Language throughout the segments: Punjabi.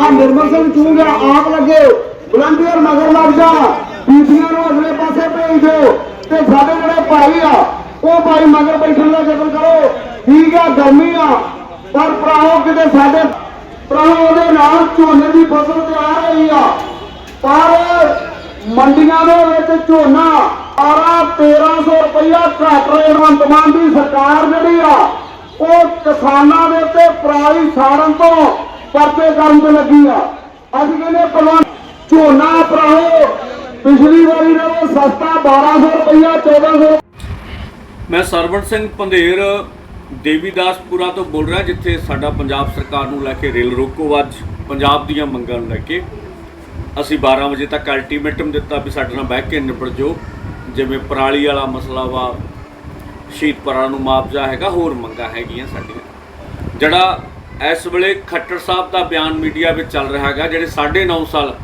ਆ ਨਿਰਮਲ ਸਿੰਘ ਚੂੰਗਾ ਆਪ ਲੱਗੇ ਵਲੰਟੀਅਰ ਮਗਰ ਲੱਗ ਜਾ। ਬੀਬੀਆਂ ਨੂੰ ਅਗਲੇ ਪਾਸੇ ਭੇਜ ਦਿਓ। ਤੇ ਸਾਡੇ ਜਿਹੜੇ ਭਾਈ ਆ ਉਹ ਭਾਈ ਮਗਰ ਬੈਠਣ ਦਾ ਯਤਨ ਕਰੋ। ਠੀਕ ਆ ਗਰਮੀ ਆ। ਪਰ ਭਰਾਓ ਕਿਤੇ ਸਾਡੇ ਭਰਾਓ ਉਹਦੇ ਨਾਲ ਝੋਨੇ ਦੀ ਫਸਲ ਤੇ ਆ ਰਹੀ ਆ। ਪਰ ਮੰਡੀਆਂ ਦੇ ਵਿੱਚ ਝੋਨਾ ਆਰਾ 1300 ਰੁਪਇਆ ਘੱਟ ਰੇਟ ਵੰਤਮਾਨ ਦੀ ਸਰਕਾਰ ਜਿਹੜੀ ਆ, ਉਹ ਕਿਸਾਨਾਂ ਦੇ ਉੱਤੇ ਪਰਾਲੀ ਸਾੜਨ ਤੋਂ ਪਰਚੇ ਕਰਨ ਤੇ ਲੱਗੀ ਆ। ਅਸੀਂ ਕਹਿੰਦੇ ਪਹਿਲਾਂ ਝੋਨਾ ਭਰਾਓ, ਪਿਛਲੀ ਵਾਰੀ ਨਾਲੋਂ ਸਸਤਾ 1200 ਰੁਪਇਆ 1400 ਮੈਂ ਸਰਵਣ ਸਿੰਘ ਪੰਧੇਰ ਦੇਵੀਦਾਸਪੁਰਾ ਤੋਂ ਬੋਲ ਰਿਹਾ, ਜਿੱਥੇ ਸਾਡਾ ਪੰਜਾਬ ਸਰਕਾਰ ਨੂੰ ਲੈ ਕੇ ਰੇਲ ਰੋਕੋ ਅੱਜ, ਪੰਜਾਬ ਦੀਆਂ ਮੰਗਾਂ ਨੂੰ ਲੈ ਕੇ। ਅਸੀਂ 12 ਵਜੇ ਤੱਕ ਅਲਟੀਮੇਟਮ ਦਿੱਤਾ ਵੀ ਸਾਡੇ ਨਾਲ ਬਹਿ ਕੇ ਨਿਬੜ ਜਾਓ। ਜਿਵੇਂ ਪਰਾਲੀ ਵਾਲਾ ਮਸਲਾ ਵਾ, ਸ਼ਹੀਦ ਪਰਾਂ ਨੂੰ ਮੁਆਵਜ਼ਾ ਹੈਗਾ, ਹੋਰ ਮੰਗਾਂ ਹੈਗੀਆਂ ਸਾਡੀਆਂ। ਜਿਹੜਾ ਇਸ ਵੇਲੇ ਖੱਟਰ ਸਾਹਿਬ ਦਾ ਬਿਆਨ ਮੀਡੀਆ ਵਿੱਚ ਚੱਲ ਰਿਹਾ ਹੈਗਾ, ਜਿਹੜੇ 9.5 ਸਾਲ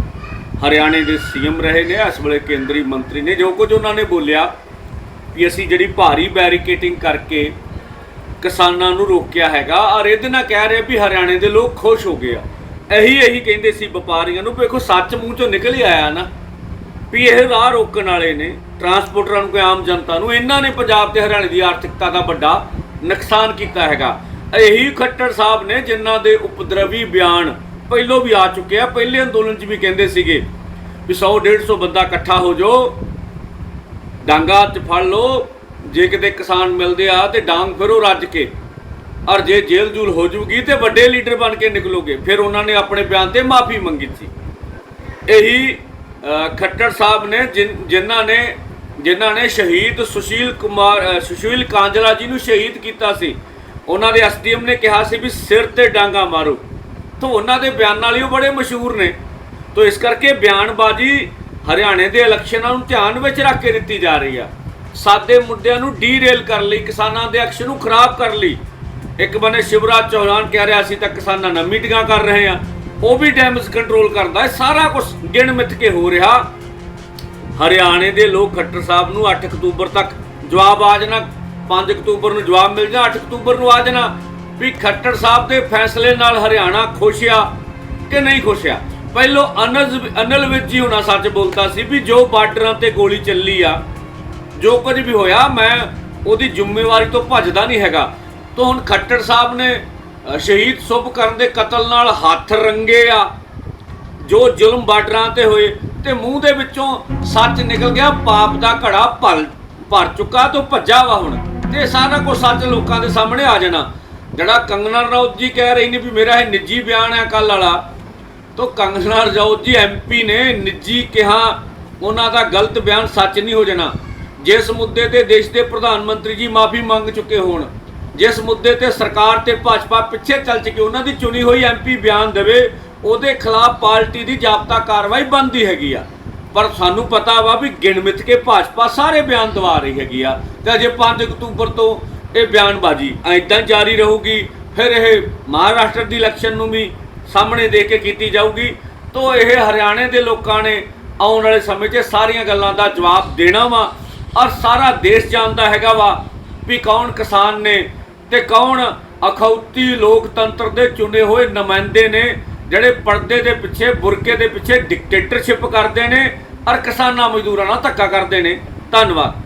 ਹਰਿਆਣੇ ਦੇ ਸੀਐਮ ਰਹੇ ਨੇ, ਇਸ ਵੇਲੇ ਕੇਂਦਰੀ ਮੰਤਰੀ ਨੇ, ਜੋ ਕੁਝ ਉਹਨਾਂ ਨੇ ਬੋਲਿਆ ਵੀ ਅਸੀਂ ਜਿਹੜੀ ਭਾਰੀ ਬੈਰੀਕੇਟਿੰਗ ਕਰਕੇ ਕਿਸਾਨਾਂ ਨੂੰ ਰੋਕਿਆ ਹੈਗਾ। ਔਰ ਇਹਦੇ ਨਾਲ ਕਹਿ ਰਿਹਾ ਵੀ ਹਰਿਆਣੇ ਦੇ ਲੋਕ ਖੁਸ਼ ਹੋ ਗਏ ਆ। ਇਹੀ ਇਹੀ ਕਹਿੰਦੇ ਸੀ ਵਪਾਰੀਆਂ ਨੂੰ ਵੇਖੋ ਸੱਚ ਮੂੰਹ ਚੋਂ ਨਿਕਲ ਹੀ ਆਇਆ ਨਾ। ਵੀ ਇਹ ਰਾਹ ਰੋਕਣ ਵਾਲੇ ਨੇ ਟਰਾਂਸਪੋਰਟਰਾਂ ਨੂੰ ਕੋਈ ਆਮ ਜਨਤਾ ਨੂੰ, ਇਹਨਾਂ ਨੇ ਪੰਜਾਬ ਤੇ ਹਰਿਆਣੇ ਦੀ ਆਰਥਿਕਤਾ ਦਾ ਵੱਡਾ ਨੁਕਸਾਨ ਕੀਤਾ ਹੈਗਾ। ਇਹੀ ਖੱਟਰ ਸਾਹਿਬ ਨੇ ਜਿਨ੍ਹਾਂ ਦੇ ਉਪਦਰਵੀ ਬਿਆਨ ਪਹਿਲੋਂ ਵੀ ਆ ਚੁੱਕੇ ਆ। ਪਹਿਲੇ ਅੰਦੋਲਨ 'ਚ ਵੀ ਕਹਿੰਦੇ ਸੀਗੇ ਵੀ 100 150 ਬੰਦਾ ਇਕੱਠਾ ਹੋ ਜਾਓ, ਡਾਂਗਾ 'ਚ ਫੜ ਲਓ ਜੇ ਕਿਤੇ ਕਿਸਾਨ ਮਿਲਦੇ ਆ ਤੇ ਡਾਂਗ ਫਿਰੋ ਰੱਜ ਕੇ। ਔਰ ਜੇ ਜੇਲ੍ਹ ਜੂਲ ਹੋ ਜੂਗੀ ਤੇ ਵੱਡੇ ਲੀਡਰ ਬਣ ਕੇ ਨਿਕਲੋਗੇ। ਫਿਰ ਉਹਨਾਂ ਨੇ ਆਪਣੇ ਬਿਆਨ ਤੇ ਮਾਫੀ ਮੰਗੀ ਸੀ। ਇਹੀ ਅ, ਖੱਟਰ ਸਾਹਿਬ ਨੇ ਜਿਨ- ਜਿਨ੍ਹਾਂ ਨੇ ਜਿਨ੍ਹਾਂ ਨੇ ਸ਼ਹੀਦ ਸੁਸ਼ੀਲ ਕੁਮਾਰ ਸੁਸ਼ੀਲ ਕਾਂਜਲਾ ਜੀ ਨੂੰ ਸ਼ਹੀਦ ਕੀਤਾ ਸੀ। ਉਹਨਾਂ ਦੇ ਐਸਡੀਐਮ ਨੇ ਕਿਹਾ ਸੀ ਵੀ ਸਿਰ ਤੇ ਡਾਂਗਾ ਮਾਰੋ। ਤਾਂ ਉਹਨਾਂ ਦੇ ਬਿਆਨਾਂ ਲਈ ਉਹ ਬੜੇ ਮਸ਼ਹੂਰ ਨੇ। ਤਾਂ ਇਸ ਕਰਕੇ ਬਿਆਨਬਾਜ਼ੀ ਹਰਿਆਣੇ ਦੇ ਇਲੈਕਸ਼ਨਾਂ ਨੂੰ ਧਿਆਨ ਵਿੱਚ ਰੱਖ ਕੇ ਦਿੱਤੀ ਜਾ ਰਹੀ ਆ। ਸਾਦੇ ਮੁੱਦਿਆਂ ਨੂੰ ਡੀਰੇਲ ਕਰ ਲਈ, ਕਿਸਾਨਾਂ ਦੇ ਐਕਸ਼ਨ ਨੂੰ ਖਰਾਬ ਕਰ ਲਈ। ਇੱਕ ਬੰਨੇ ਸ਼ਿਵਰਾਜ ਚੌਹਾਨ ਕਹਿ ਰਿਹਾ ਸੀ ਤਾਂ ਕਿਸਾਨਾਂ ਨਾਲ ਮੀਟਿੰਗਾਂ ਕਰ ਰਹੇ ਆ ਉਹ ਵੀ ਡੈਮੇਜ ਕੰਟਰੋਲ ਕਰਦਾ ਹੈ, ਸਾਰਾ ਕੁਝ ਗਿਣ ਮਿੱਥ ਕੇ ਹੋ ਰਿਹਾ। ਹਰਿਆਣੇ ਦੇ ਲੋਕ ਖੱਟਰ ਸਾਹਿਬ ਨੂੰ 8 ਅਕਤੂਬਰ ਤੱਕ ਜਵਾਬ ਆ ਜਾਣਾ 5 ਅਕਤੂਬਰ ਨੂੰ ਜਵਾਬ ਮਿਲ ਜਾਣਾ 8 ਅਕਤੂਬਰ ਨੂੰ ਆ ਜਾਣਾ। ਵੀ ਖੱਟਰ ਸਾਹਿਬ ਦੇ ਫੈਸਲੇ ਨਾਲ ਹਰਿਆਣਾ ਖੁਸ਼ ਆ ਕਿ ਨਹੀਂ ਖੁਸ਼ ਆ? ਪਹਿਲੋ ਅਨਲ ਅਨਲ ਵਿੱਚ ਹੀ ਹੋਣਾ ਸੱਚ ਬੋਲਦਾ ਸੀ ਵੀ ਜੋ ਬਾਰਡਰਾਂ ਤੇ ਗੋਲੀ ਚੱਲੀ ਆ ਜੋ ਕੁਝ ਵੀ ਹੋਇਆ, ਮੈਂ ਉਹਦੀ ਜ਼ਿੰਮੇਵਾਰੀ ਤੋਂ ਭੱਜਦਾ ਨਹੀਂ ਹੈਗਾ। ਤੋਂ ਹੁਣ ਖੱਟੜ ਸਾਹਿਬ ਨੇ ਸ਼ਹੀਦ ਸੁਭ ਕਰਨ ਦੇ ਕਤਲ ਨਾਲ ਹੱਥ ਰੰਗੇ ਆ, ਜੋ ਜ਼ੁਲਮ ਬਾਰਡਰਾਂ ਤੇ ਹੋਏ, ਤੇ ਮੂੰਹ ਦੇ ਵਿੱਚੋਂ ਸੱਚ ਨਿਕਲ ਗਿਆ, ਪਾਪ ਦਾ ਘੜਾ ਭਰ ਭਰ ਚੁੱਕਾ ਤੋਂ ਭੱਜਾ ਵਾ ਹੁਣ। ਤੇ ਸਾਰਾ ਕੁਝ ਸੱਚ ਲੋਕਾਂ ਦੇ ਸਾਹਮਣੇ ਆ ਜਾਣਾ। ਜਿਹੜਾ ਕੰਗਨਾ ਰਣੌਤ ਜੀ ਕਹਿ ਰਹੀ ਨੇ ਵੀ ਮੇਰਾ ਇਹ ਨਿੱਜੀ ਬਿਆਨ ਹੈ ਕੱਲ ਵਾਲਾ, ਤੋਂ ਕੰਗਨਾ ਰਣੌਤ ਜੀ ਐਮਪੀ ਨੇ ਨਿੱਜੀ ਕਿਹਾ, ਉਹਨਾਂ ਦਾ ਗਲਤ ਬਿਆਨ ਸੱਚ ਨਹੀਂ ਹੋ ਜਾਣਾ। ਜਿਸ ਮੁੱਦੇ ਤੇ ਦੇਸ਼ ਦੇ ਪ੍ਰਧਾਨ ਮੰਤਰੀ ਜੀ ਮਾਫੀ ਮੰਗ ਚੁੱਕੇ ਹੋਣ, ਜਿਸ ਮੁੱਦੇ ਤੇ ਸਰਕਾਰ ਤੇ ਭਾਜਪਾ ਪਿੱਛੇ ਚੱਲ ਚੁੱਕੀ, ਉਹਨਾਂ ਦੀ ਚੁਣੀ ਹੋਈ ਐਮਪੀ ਬਿਆਨ ਦੇਵੇ, ਉਹਦੇ ਖਿਲਾਫ ਪਾਰਟੀ ਦੀ ਜਾਬਤਾ ਕਾਰਵਾਈ ਬੰਦੀ ਹੈਗੀ ਆ। ਪਰ ਸਾਨੂੰ ਪਤਾ ਵਾ ਵੀ ਗਿਣ ਮਿੱਥ ਕੇ ਭਾਜਪਾ ਸਾਰੇ ਬਿਆਨ ਦਵਾ ਰਹੀ ਹੈਗੀ ਆ। ਤੇ ਅਜੇ 5 ਅਕਤੂਬਰ ਤੋਂ ਇਹ ਬਿਆਨਬਾਜ਼ੀ ਐਦਾਂ ਜਾਰੀ ਰਹੂਗੀ, ਫਿਰ ਇਹ ਮਹਾਰਾਸ਼ਟਰ ਦੀ ਇਲੈਕਸ਼ਨ ਨੂੰ ਵੀ ਸਾਹਮਣੇ ਦੇ ਕੇ ਕੀਤੀ ਜਾਊਗੀ। ਤੋਂ ਇਹ ਹਰਿਆਣੇ ਦੇ ਲੋਕਾਂ ਨੇ ਆਉਣ ਵਾਲੇ ਸਮੇਂ 'ਚ ਸਾਰੀਆਂ ਗੱਲਾਂ ਦਾ ਜਵਾਬ ਦੇਣਾ ਵਾ। ਔਰ ਸਾਰਾ ਦੇਸ਼ ਜਾਣਦਾ ਹੈਗਾ ਵਾ ਵੀ ਕੌਣ ਕਿਸਾਨ ਨੇ ਤੇ ਕੌਣ ਅਖੌਤੀ ਲੋਕਤੰਤਰ ਦੇ ਚੁਣੇ ਹੋਏ ਨੁਮਾਇੰਦੇ ਨੇ, ਜਿਹੜੇ ਪਰਦੇ ਦੇ ਪਿੱਛੇ, ਬੁਰਕੇ ਦੇ ਪਿੱਛੇ ਡਿਕਟੇਟਰਸ਼ਿਪ ਕਰਦੇ ਨੇ ਔਰ ਕਿਸਾਨਾਂ ਮਜ਼ਦੂਰਾਂ ਨਾਲ ਧੱਕਾ ਕਰਦੇ ਨੇ। ਧੰਨਵਾਦ।